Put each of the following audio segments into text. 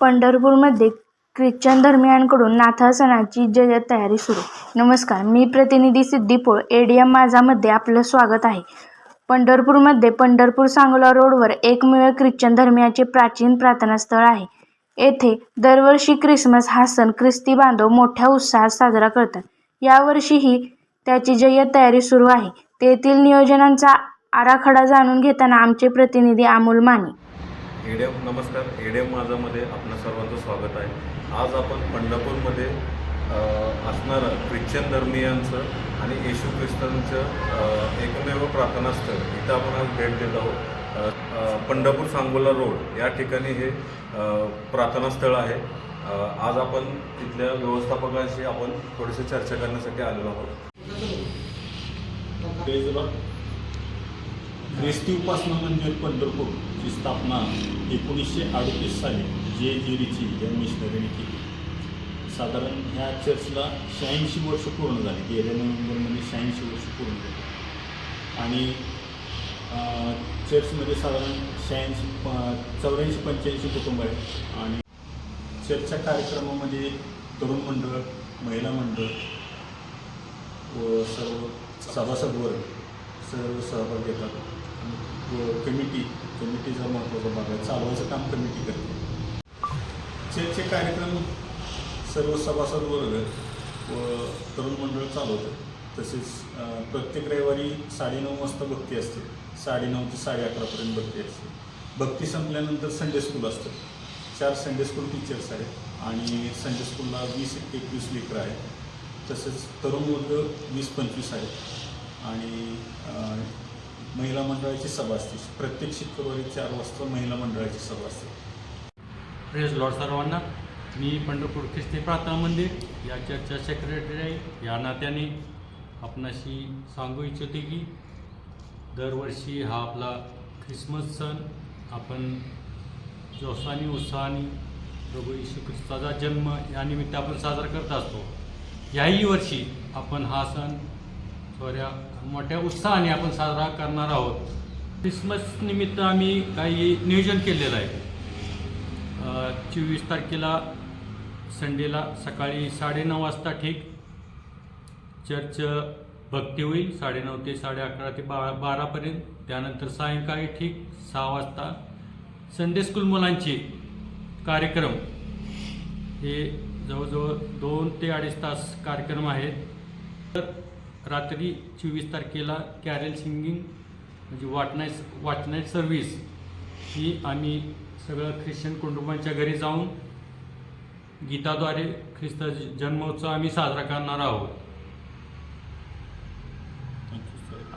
पंढरपूरमध्ये ख्रिश्चन धर्मियांकडून नाताळ सणाची जय्यत तयारी सुरू. नमस्कार मी प्रतिनिधी सिद्धी पोळ एडीएम माझामध्ये आपलं स्वागत आहे. पंढरपूरमध्ये पंढरपूर सांगोला रोडवर एकमेव ख्रिश्चन धर्मियाचे प्राचीन प्रार्थनास्थळ आहे. येथे दरवर्षी ख्रिसमस हा सण ख्रिस्ती बांधव मोठ्या उत्साहात साजरा करतात. यावर्षीही त्याची जय्यत तयारी सुरू आहे. तेथील नियोजनांचा आराखडा जाणून घेताना आमचे प्रतिनिधी अमोल माने. एडीएम नमस्कार. एडीएम माझामध्ये आपलं सर्वांचं स्वागत आहे. आज आपण पंढरपूरमध्ये असणारं ख्रिश्चन धर्मीयांचं आणि येशू ख्रिस्तांचं एकमेव प्रार्थनास्थळ. इथं आपण आज भेट देत आहोत. पंढरपूर सांगोला रोड या ठिकाणी हे प्रार्थनास्थळ आहे. आज आपण तिथल्या व्यवस्थापकाशी आपण थोडीशी चर्चा करण्यासाठी आलेलो आहोत. ख्रिस्ती उपासना म्हणजे पंढरपूर. ची स्थापना एकोणीसशे अडतीस साली जे जिरीची या मिशनरीने केली. साधारण ह्या चर्चला शहाऐंशी वर्ष पूर्ण झाली. गेल्या नोव्हेंबरमध्ये शहाऐंशी वर्ष पूर्ण झाली. आणि चर्चमध्ये साधारण शहाऐंशी प चौऱ्याऐंशी पंच्याऐंशी कुटुंब आहेत. आणि चर्चच्या कार्यक्रमामध्ये तरुण मंडळ महिला मंडळ व सर्व सभासद वर्ग सर्व सहभाग घेतात कमिटी कमिटीचा महत्त्वाचा भाग आहे चालवायचं काम कमिटी करते. चर्चचे कार्यक्रम सर्व सभासद वर्ग व तरुण मंडळ चालवतं. तसेच प्रत्येक रविवारी साडेनऊ वाजता भक्ती असते. साडेनऊ ते साडे अकरापर्यंत भक्ती असते. भक्ती संपल्यानंतर संडे स्कूल असतं. चार संडे स्कूल टीचर्स आहेत आणि संडे स्कूलला वीस एकवीस लेकरं आहेत. तसेच तरुण वर्ग वीस पंचवीस आहेत. आणि महिला मंडळाची सभा असते. प्रत्येक शुक्रवारी चार वाजता महिला मंडळाची सभा असते. प्रेस लॉर्ड सर्वांना मी पंढरपूर ख्रिस्ती प्रार्थना मंदिर या चर्चा सेक्रेटरी आहे या नात्याने आपणाशी सांगू इच्छिते की दरवर्षी हा आपला ख्रिसमस सण आपण जोशाने उत्साहाने प्रभू येशू ख्रिस्ताचा जन्म या निमित्त आपण साजरा करत असतो. याही वर्षी आपण हा सण थोड्या मोठ्या उत्साहाने आपण साजरा करणार आहोत. ख्रिसमस निमित्त आम्ही काही नियोजन केलेलं आहे. चोवीस तारखेला संडेला सकाळी साडेनऊ वाजता ठीक चर्च भक्ती होईल. साडेनऊ ते साडे अकरा ते बा बारापर्यंत. त्यानंतर सायंकाळी ठीक सहा वाजता संडे स्कूल मुलांचे कार्यक्रम. हे जवळजवळ दोन ते अडीच तास कार्यक्रम आहेत. तर रात्री चोवीस तारखेला कॅरेल सिंगिंग म्हणजे वाटनाय वाचनाय सर्व्हिस ही आम्ही सगळं ख्रिश्चन कुटुंबांच्या घरी जाऊन गीताद्वारे ख्रिस्त जन्मोत्सव आम्ही साजरा करणार आहोत.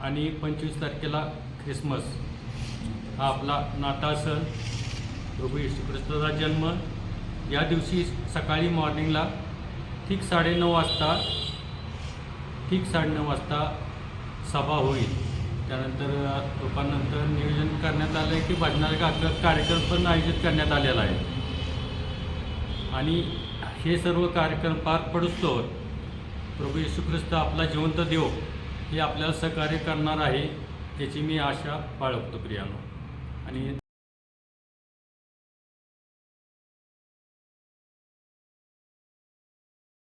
आणि पंचवीस तारखेला ख्रिसमस. हा आपला नाताळ सण. प्रभू येशू ख्रिस्ताचा जन्म. या दिवशी सकाळी मॉर्निंगला ठीक साडेनऊ वाजता ठीक साडेनऊ वाजता सभा होईल. त्यानंतर लोकांनंतर नियोजन करण्यात आलं आहे की भजनाचा का- कार्यक्रम पण आयोजित करण्यात आलेला आहे. आणि हे सर्व कार्यक्रम पार पडुस्तोवर प्रभू येशू ख्रिस्त आपला जिवंत देव हे आपल्याला सहकार्य करणार आहे याची मी आशा बाळगतो प्रियानो. आणि